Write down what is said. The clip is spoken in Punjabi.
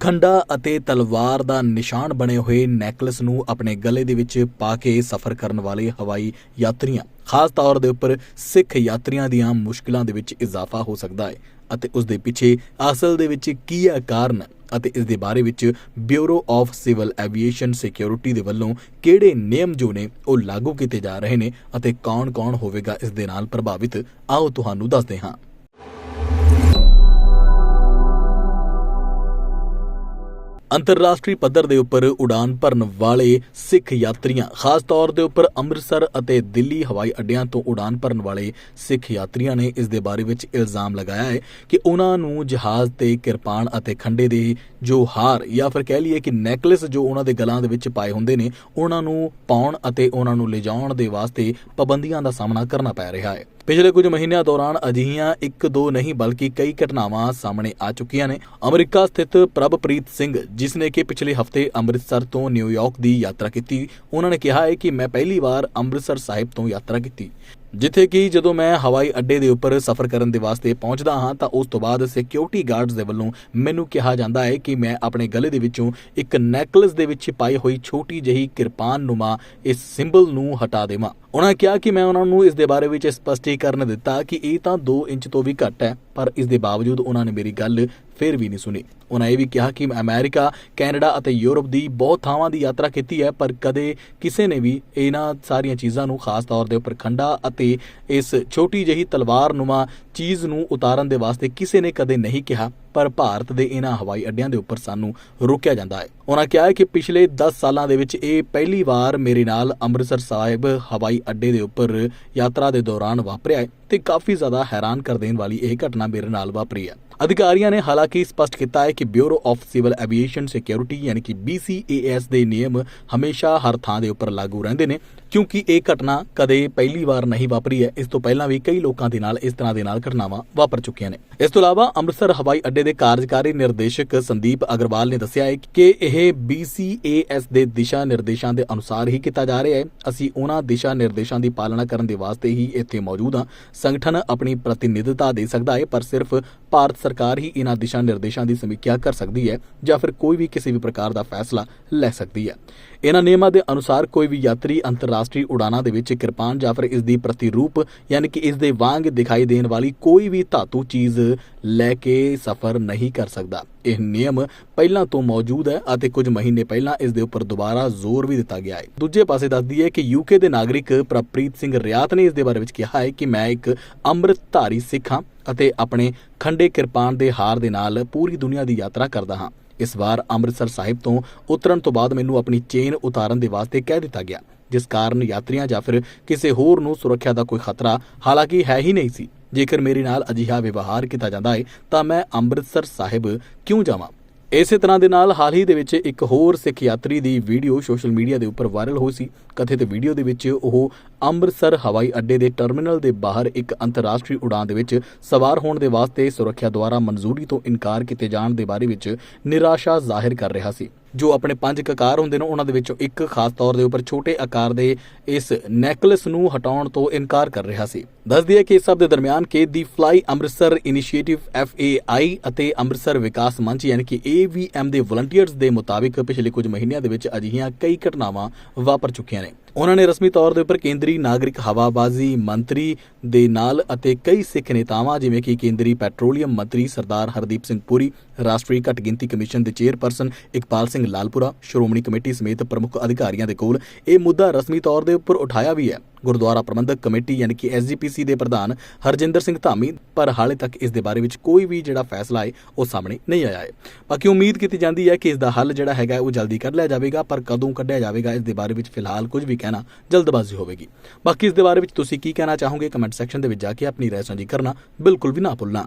ਖੰਡਾ ਅਤੇ ਤਲਵਾਰ ਦਾ ਨਿਸ਼ਾਨ ਬਣੇ ਹੋਏ ਨੈਕਲਸ ਨੂੰ ਆਪਣੇ ਗਲੇ ਦੇ ਵਿੱਚ ਪਾ ਕੇ ਸਫ਼ਰ ਕਰਨ ਵਾਲੇ ਹਵਾਈ ਯਾਤਰੀਆਂ, ਖਾਸ ਤੌਰ ਦੇ ਉੱਪਰ ਸਿੱਖ ਯਾਤਰੀਆਂ ਦੀਆਂ ਮੁਸ਼ਕਲਾਂ ਦੇ ਵਿੱਚ ਇਜ਼ਾਫਾ ਹੋ ਸਕਦਾ ਹੈ ਅਤੇ ਉਸ ਦੇ ਪਿੱਛੇ ਅਸਲ ਦੇ ਵਿੱਚ ਕੀ ਹੈ ਕਾਰਨ ਅਤੇ ਇਸ ਦੇ ਬਾਰੇ ਵਿੱਚ bureau of civil aviation security ਦੇ ਵੱਲੋਂ ਕਿਹੜੇ ਨਿਯਮ ਜੋ ਨੇ ਉਹ ਲਾਗੂ ਕੀਤੇ ਜਾ ਰਹੇ ਨੇ ਅਤੇ ਕੌਣ-ਕੌਣ ਹੋਵੇਗਾ ਇਸ ਦੇ ਨਾਲ ਪ੍ਰਭਾਵਿਤ, ਆਓ ਤੁਹਾਨੂੰ ਦੱਸਦੇ ਹਾਂ। ਅੰਤਰਰਾਸ਼ਟਰੀ ਪੱਧਰ ਦੇ ਉੱਪਰ ਉਡਾਨ ਭਰਨ ਵਾਲੇ ਸਿੱਖ ਯਾਤਰੀਆਂ, ਖਾਸ ਤੌਰ ਦੇ ਉੱਪਰ ਅੰਮ੍ਰਿਤਸਰ ਅਤੇ ਦਿੱਲੀ ਹਵਾਈ ਅੱਡਿਆਂ ਤੋਂ ਉਡਾਨ ਭਰਨ ਵਾਲੇ ਸਿੱਖ ਯਾਤਰੀਆਂ ਨੇ ਇਸ ਦੇ ਬਾਰੇ ਵਿੱਚ ਇਲਜ਼ਾਮ ਲਗਾਇਆ ਹੈ ਕਿ ਉਹਨਾਂ ਨੂੰ ਜਹਾਜ਼ ਤੇ ਕਿਰਪਾਨ ਅਤੇ ਖੰਡੇ ਦੇ ਜੋ ਹਾਰ ਜਾਂ ਫਿਰ ਕਹਿ ਲਈਏ ਕਿ ਨੈਕਲੇਸ ਜੋ ਉਹਨਾਂ ਦੇ ਗਲਾਂ ਦੇ ਵਿੱਚ ਪਾਏ ਹੁੰਦੇ ਨੇ, ਉਹਨਾਂ ਨੂੰ ਪਾਉਣ ਅਤੇ ਉਹਨਾਂ ਨੂੰ ਲਿਜਾਉਣ ਦੇ ਵਾਸਤੇ ਪਾਬੰਦੀਆਂ ਦਾ ਸਾਹਮਣਾ ਕਰਨਾ ਪੈ ਰਿਹਾ ਹੈ। ਪਿਛਲੇ ਕੁਝ ਮਹੀਨਿਆਂ ਦੌਰਾਨ ਅਜਿਹੀਆਂ ਇੱਕ ਦੋ ਨਹੀਂ ਬਲਕਿ ਕਈ ਘਟਨਾਵਾਂ ਸਾਹਮਣੇ ਆ ਚੁੱਕੀਆਂ ਨੇ। ਅਮਰੀਕਾ ਸਥਿਤ ਪ੍ਰਭਪ੍ਰੀਤ ਸਿੰਘ, ਜਿਸ ਨੇ ਕਿ ਪਿਛਲੇ ਹਫ਼ਤੇ ਅੰਮ੍ਰਿਤਸਰ ਤੋਂ ਨਿਊਯਾਰਕ ਦੀ ਯਾਤਰਾ ਕੀਤੀ, ਉਹਨਾਂ ਨੇ ਕਿਹਾ ਹੈ ਕਿ ਮੈਂ ਪਹਿਲੀ ਵਾਰ ਅੰਮ੍ਰਿਤਸਰ ਸਾਹਿਬ ਤੋਂ ਯਾਤਰਾ ਕੀਤੀ। ਜਿੱਥੇ ਕਿ ਜਦੋਂ ਮੈਂ ਹਵਾਈ ਅੱਡੇ ਦੇ ਉੱਪਰ ਸਫ਼ਰ ਕਰਨ ਦੇ ਵਾਸਤੇ ਪਹੁੰਚਦਾ ਹਾਂ, ਤਾਂ ਉਸ ਤੋਂ ਬਾਅਦ ਸਿਕਿਉਰਿਟੀ ਗਾਰਡਸ ਦੇ ਵੱਲੋਂ ਮੈਨੂੰ ਕਿਹਾ ਜਾਂਦਾ ਹੈ ਕਿ ਮੈਂ ਆਪਣੇ ਗਲੇ ਦੇ ਵਿੱਚੋਂ ਇੱਕ ਨੈਕਲਸ ਦੇ ਵਿੱਚ ਪਾਈ ਹੋਈ ਛੋਟੀ ਜਿਹੀ ਕਿਰਪਾਨ ਨੁਮਾ ਇਸ ਸਿੰਬਲ ਨੂੰ ਹਟਾ ਦੇਵਾਂ। ਉਹਨਾਂ ਕਿਹਾ ਕਿ ਮੈਂ ਉਹਨਾਂ ਨੂੰ ਇਸ ਦੇ ਬਾਰੇ ਵਿੱਚ ਸਪਸ਼ਟੀਕਰਨ ਦਿੱਤਾ ਕਿ ਇਹ ਤਾਂ 2 ਇੰਚ ਤੋਂ ਵੀ ਘੱਟ ਹੈ, ਪਰ ਇਸ ਦੇ ਬਾਵਜੂਦ ਉਹਨਾਂ ਨੇ ਮੇਰੀ ਗੱਲ ਫਿਰ ਵੀ ਨਹੀਂ ਸੁਣੀ। ਉਹਨਾਂ ਇਹ ਵੀ ਕਿਹਾ ਕਿ ਮੈਂ ਅਮਰੀਕਾ, ਕੈਨੇਡਾ ਅਤੇ ਯੂਰਪ ਦੀ ਬਹੁਤ ਥਾਵਾਂ ਦੀ ਯਾਤਰਾ ਕੀਤੀ ਹੈ, ਪਰ ਕਦੇ ਕਿਸੇ ਨੇ ਵੀ ਇਹਨਾਂ ਸਾਰੀਆਂ ਚੀਜ਼ਾਂ ਨੂੰ ਖਾਸ ਤੌਰ ਦੇ ਉੱਪਰ ਖੰਡਾ ਅਤੇ ਇਸ ਛੋਟੀ ਜਿਹੀ ਤਲਵਾਰ ਨੁਮਾ ਚੀਜ਼ ਨੂੰ ਉਤਾਰਨ ਦੇ ਵਾਸਤੇ ਕਿਸੇ ਨੇ ਕਦੇ ਨਹੀਂ ਕਿਹਾ। ਪਰ ਭਾਰਤ ਦੇ ਇਹਨਾਂ ਹਵਾਈ ਅੱਡਿਆਂ ਦੇ ਉੱਪਰ ਸਾਨੂੰ ਰੋਕਿਆ ਜਾਂਦਾ ਹੈ। ਉਹਨਾਂ ਕਿਹਾ ਹੈ ਕਿ ਪਿਛਲੇ 10 ਸਾਲਾਂ ਦੇ ਵਿੱਚ ਇਹ ਪਹਿਲੀ ਵਾਰ ਮੇਰੇ ਨਾਲ ਅੰਮ੍ਰਿਤਸਰ ਸਾਹਿਬ ਹਵਾਈ ਅੱਡੇ ਦੇ ਉੱਪਰ ਯਾਤਰਾ ਦੇ ਦੌਰਾਨ ਵਾਪਰਿਆ ਹੈ ਤੇ ਕਾਫੀ ਜ਼ਿਆਦਾ ਹੈਰਾਨ ਕਰ ਦੇਣ ਵਾਲੀ ਇਹ ਘਟਨਾ ਮੇਰੇ ਨਾਲ ਵਾਪਰੀ ਹੈ। ਅਧਿਕਾਰੀਆਂ ਨੇ ਹਾਲਾਂਕਿ ਸਪਸ਼ਟ ਕੀਤਾ ਹੈ ਕਿ bureau of civil aviation security ਯਾਨੀ ਕਿ BCAS ਦੇ ਨਿਯਮ ਹਮੇਸ਼ਾ ਹਰ ਥਾਂ ਦੇ ਉੱਪਰ ਲਾਗੂ ਰਹਿੰਦੇ ਨੇ ਕਿਉਂਕਿ ਇਹ ਘਟਨਾ ਕਦੇ ਪਹਿਲੀ ਵਾਰ ਨਹੀਂ ਵਾਪਰੀ ਹੈ, ਇਸ ਤੋਂ ਪਹਿਲਾਂ ਵੀ ਕਈ ਲੋਕਾਂ ਦੇ ਨਾਲ ਇਸ ਤਰ੍ਹਾਂ ਦੇ ਨਾਲ ਘਟਨਾਵਾਂ ਵਾਪਰ ਚੁੱਕੀਆਂ ਨੇ। ਇਸ ਤੋਂ ਇਲਾਵਾ ਅੰਮ੍ਰਿਤਸਰ ਹਵਾਈ ਅੱਡੇ ਦੇ ਕਾਰਜਕਾਰੀ ਨਿਰਦੇਸ਼ਕ ਸੰਦੀਪ ਅਗਰਵਾਲ ਨੇ ਦੱਸਿਆ ਹੈ ਕਿ ਇਹ BCAS ਦੇ ਦਿਸ਼ਾ ਨਿਰਦੇਸ਼ਾਂ ਦੇ ਅਨੁਸਾਰ ਹੀ ਕੀਤਾ ਜਾ ਰਿਹਾ ਹੈ। ਅਸੀਂ ਉਹਨਾਂ ਦਿਸ਼ਾ ਨਿਰਦੇਸ਼ਾਂ ਦੀ ਪਾਲਣਾ ਕਰਨ ਦੇ ਵਾਸਤੇ ਹੀ ਇੱਥੇ ਮੌਜੂਦ ਹਾਂ। ਸੰਗਠਨ ਆਪਣੀ ਪ੍ਰਤੀਨਿਧਤਾ ਦੇ ਸਕਦਾ ਹੈ, ਪਰ ਸਿਰਫ ਭਾਰਤ ਸਰਕਾਰ ਹੀ ਇਹਨਾਂ ਦਿਸ਼ਾ ਨਿਰਦੇਸ਼ਾਂ ਦੀ ਸਮੀਖਿਆ ਕਰ ਸਕਦੀ ਹੈ ਜਾਂ ਫਿਰ ਕੋਈ ਵੀ ਕਿਸੇ ਵੀ ਪ੍ਰਕਾਰ ਦਾ ਫੈਸਲਾ ਲੈ ਸਕਦੀ ਹੈ। ਇਹਨਾਂ ਨਿਯਮਾਂ ਦੇ ਅਨੁਸਾਰ ਕੋਈ ਵੀ ਯਾਤਰੀ ਅੰਤਰਰਾਸ਼ਟਰੀ ਉਡਾਨਾਂ ਦੇ ਵਿੱਚ ਕਿਰਪਾਨ ਜਾਂ ਫਿਰ ਇਸ ਦੀ ਪ੍ਰਤੀਰੂਪ, ਯਾਨੀ ਕਿ ਇਸ ਦੇ ਵਾਂਗ ਦਿਖਾਈ ਦੇਣ ਵਾਲੀ ਕੋਈ ਵੀ ਧਾਤੂ ਚੀਜ਼ ਲੈ ਕੇ ਸਫ਼ਰ ਨਹੀਂ ਕਰ ਸਕਦਾ। ਇਹ ਨਿਯਮ ਪਹਿਲਾਂ ਤੋਂ ਮੌਜੂਦ ਹੈ ਅਤੇ ਕੁਝ ਮਹੀਨੇ ਪਹਿਲਾਂ ਇਸ ਦੇ ਉੱਪਰ ਦੁਬਾਰਾ ਜ਼ੋਰ ਵੀ ਦਿੱਤਾ ਗਿਆ ਹੈ। ਦੂਜੇ ਪਾਸੇ ਦੱਸਦੀ ਹੈ ਕਿ ਯੂਕੇ ਦੇ ਨਾਗਰਿਕ ਪ੍ਰਪ੍ਰੀਤ ਸਿੰਘ ਰਿਆਤ ਨੇ ਇਸ ਦੇ ਬਾਰੇ ਵਿੱਚ ਕਿਹਾ ਹੈ ਕਿ ਮੈਂ ਇੱਕ ਅੰਮ੍ਰਿਤਧਾਰੀ ਸਿੱਖ ਹਾਂ ਅਤੇ ਆਪਣੇ ਖੰਡੇ ਕਿਰਪਾਨ ਦੇ ਹਾਰ ਦੇ ਨਾਲ ਪੂਰੀ ਦੁਨੀਆ ਦੀ ਯਾਤਰਾ ਕਰਦਾ ਹਾਂ। ਇਸ ਵਾਰ ਅੰਮ੍ਰਿਤਸਰ ਸਾਹਿਬ ਤੋਂ ਉਤਰਨ ਤੋਂ ਬਾਅਦ ਮੈਨੂੰ ਆਪਣੀ ਚੇਨ ਉਤਾਰਨ ਦੇ ਵਾਸਤੇ ਕਹਿ ਦਿੱਤਾ ਗਿਆ, ਜਿਸ ਕਾਰਨ ਯਾਤਰੀਆਂ ਜਾਂ ਫਿਰ ਕਿਸੇ ਹੋਰ ਨੂੰ ਸੁਰੱਖਿਆ ਦਾ ਕੋਈ ਖਤਰਾ ਹਾਲਾਂਕਿ ਹੈ ਹੀ ਨਹੀਂ ਸੀ। ਜੇਕਰ ਮੇਰੇ ਨਾਲ ਅਜਿਹਾ ਵਿਵਹਾਰ ਕੀਤਾ ਜਾਂਦਾ ਹੈ, ਤਾਂ ਮੈਂ ਅੰਮ੍ਰਿਤਸਰ ਸਾਹਿਬ ਕਿਉਂ ਜਾਵਾਂ? ਇਸੇ ਤਰ੍ਹਾਂ ਦੇ ਨਾਲ ਹਾਲ ਹੀ ਦੇ ਵਿੱਚ ਇੱਕ ਹੋਰ ਸਿੱਖ ਯਾਤਰੀ ਦੀ ਵੀਡੀਓ ਸੋਸ਼ਲ ਮੀਡੀਆ ਦੇ ਉੱਪਰ ਵਾਇਰਲ ਹੋਈ ਸੀ। ਕਥਿਤ ਵੀਡੀਓ ਦੇ ਵਿੱਚ ਉਹ ਅੰਮ੍ਰਿਤਸਰ ਹਵਾਈ ਅੱਡੇ ਦੇ ਟਰਮੀਨਲ ਦੇ ਬਾਹਰ ਇੱਕ ਅੰਤਰਰਾਸ਼ਟਰੀ ਉਡਾਨ ਦੇ ਵਿੱਚ ਸਵਾਰ ਹੋਣ ਦੇ ਵਾਸਤੇ ਸੁਰੱਖਿਆ ਦੁਆਰਾ ਮਨਜ਼ੂਰੀ ਤੋਂ ਇਨਕਾਰ ਕੀਤੇ ਜਾਣ ਦੇ ਬਾਰੇ ਵਿੱਚ ਨਿਰਾਸ਼ਾ ਜ਼ਾਹਿਰ ਕਰ ਰਿਹਾ ਸੀ। ਜੋ ਆਪਣੇ ਪੰਜ ਕਕਾਰ ਹੁੰਦੇ ਨੇ, ਉਹਨਾਂ ਦੇ ਵਿੱਚੋਂ ਇੱਕ ਖਾਸ ਤੌਰ ਦੇ ਉੱਪਰ ਛੋਟੇ ਆਕਾਰ ਦੇ ਇਸ ਨੈਕਲੇਸ ਨੂੰ ਹਟਾਉਣ ਤੋਂ ਇਨਕਾਰ ਕਰ ਰਿਹਾ ਸੀ। ਦੱਸਦੀ ਹੈ ਕਿ ਇਸ ਸਭ ਦੇ ਦਰਮਿਆਨ ਕੇ ਦੀ ਫਲਾਈ ਅੰਮ੍ਰਿਤਸਰ ਇਨੀਸ਼ੀਏਟਿਵ FAI ਅਤੇ ਅੰਮ੍ਰਿਤਸਰ ਵਿਕਾਸ ਮੰਚ, ਯਾਨੀ ਕਿ AVM ਦੇ ਵਲੰਟੀਅਰਸ ਦੇ ਮੁਤਾਬਿਕ ਪਿਛਲੇ ਕੁਝ ਮਹੀਨਿਆਂ ਦੇ ਵਿੱਚ ਅਜਿਹੀਆਂ ਕਈ ਘਟਨਾਵਾਂ ਵਾਪਰ ਚੁੱਕੀਆਂ ਨੇ। ਉਹਨਾਂ ਨੇ ਰਸਮੀ ਤੌਰ ਦੇ ਉੱਪਰ ਕੇਂਦਰੀ ਨਾਗਰਿਕ ਹਵਾਬਾਜ਼ੀ ਮੰਤਰੀ ਦੇ ਨਾਲ ਅਤੇ ਕਈ ਸਿੱਖ ਨੇਤਾਵਾਂ, ਜਿਵੇਂ ਕਿ ਕੇਂਦਰੀ ਪੈਟਰੋਲੀਅਮ ਮੰਤਰੀ ਸਰਦਾਰ ਹਰਦੀਪ ਸਿੰਘ ਪੁਰੀ ਰਾਸ਼ਟਰੀ ਘੱਟ ਗਿਣਤੀ ਕਮਿਸ਼ਨ ਦੇ ਚੇਅਰਪਰਸਨ ਇਕਬਾਲ ਸਿੰਘ ਲਾਲਪੁਰਾ, ਸ਼੍ਰੋਮਣੀ ਕਮੇਟੀ ਸਮੇਤ ਪ੍ਰਮੁੱਖ ਅਧਿਕਾਰੀਆਂ ਦੇ ਕੋਲ ਇਹ ਮੁੱਦਾ ਰਸਮੀ ਤੌਰ ਦੇ ਉੱਪਰ ਉਠਾਇਆ ਵੀ ਹੈ। ਗੁਰਦੁਆਰਾ ਪ੍ਰਬੰਧਕ ਕਮੇਟੀ ਯਾਨੀ ਕਿ ਐਸਜੀਪੀਸੀ ਦੇ ਪ੍ਰਧਾਨ ਹਰਜਿੰਦਰ ਸਿੰਘ ਧਾਮੀ, ਪਰ ਹਾਲੇ ਤੱਕ ਇਸ ਦੇ ਬਾਰੇ ਵਿੱਚ ਕੋਈ ਵੀ ਜਿਹੜਾ ਫੈਸਲਾ ਹੈ, ਉਹ ਸਾਹਮਣੇ ਨਹੀਂ ਆਇਆ ਹੈ। ਬਾਕੀ ਉਮੀਦ ਕੀਤੀ ਜਾਂਦੀ ਹੈ ਕਿ ਇਸ ਦਾ ਹੱਲ ਜਿਹੜਾ ਹੈਗਾ ਉਹ ਜਲਦੀ ਕੱਢ ਲਿਆ ਜਾਵੇਗਾ, ਪਰ ਕਦੋਂ ਕੱਢਿਆ ਜਾਵੇਗਾ, ਇਸ ਦੇ ਬਾਰੇ ਵਿੱਚ ਫਿਲਹਾਲ ਕੁਝ ਵੀ ਕਹਿਣਾ ਜਲਦਬਾਜ਼ੀ ਹੋਵੇਗੀ। ਬਾਕੀ ਇਸ ਦੇ ਬਾਰੇ ਵਿੱਚ ਤੁਸੀਂ ਕੀ ਕਹਿਣਾ ਚਾਹੋਗੇ, ਕਮੈਂਟ ਸੈਕਸ਼ਨ ਦੇ ਵਿੱਚ ਜਾ ਕੇ ਆਪਣੀ ਰਾਏ ਸਾਂਝੀ ਕਰਨਾ ਬਿਲਕੁਲ ਵੀ ਨਾ ਭੁੱਲਣਾ।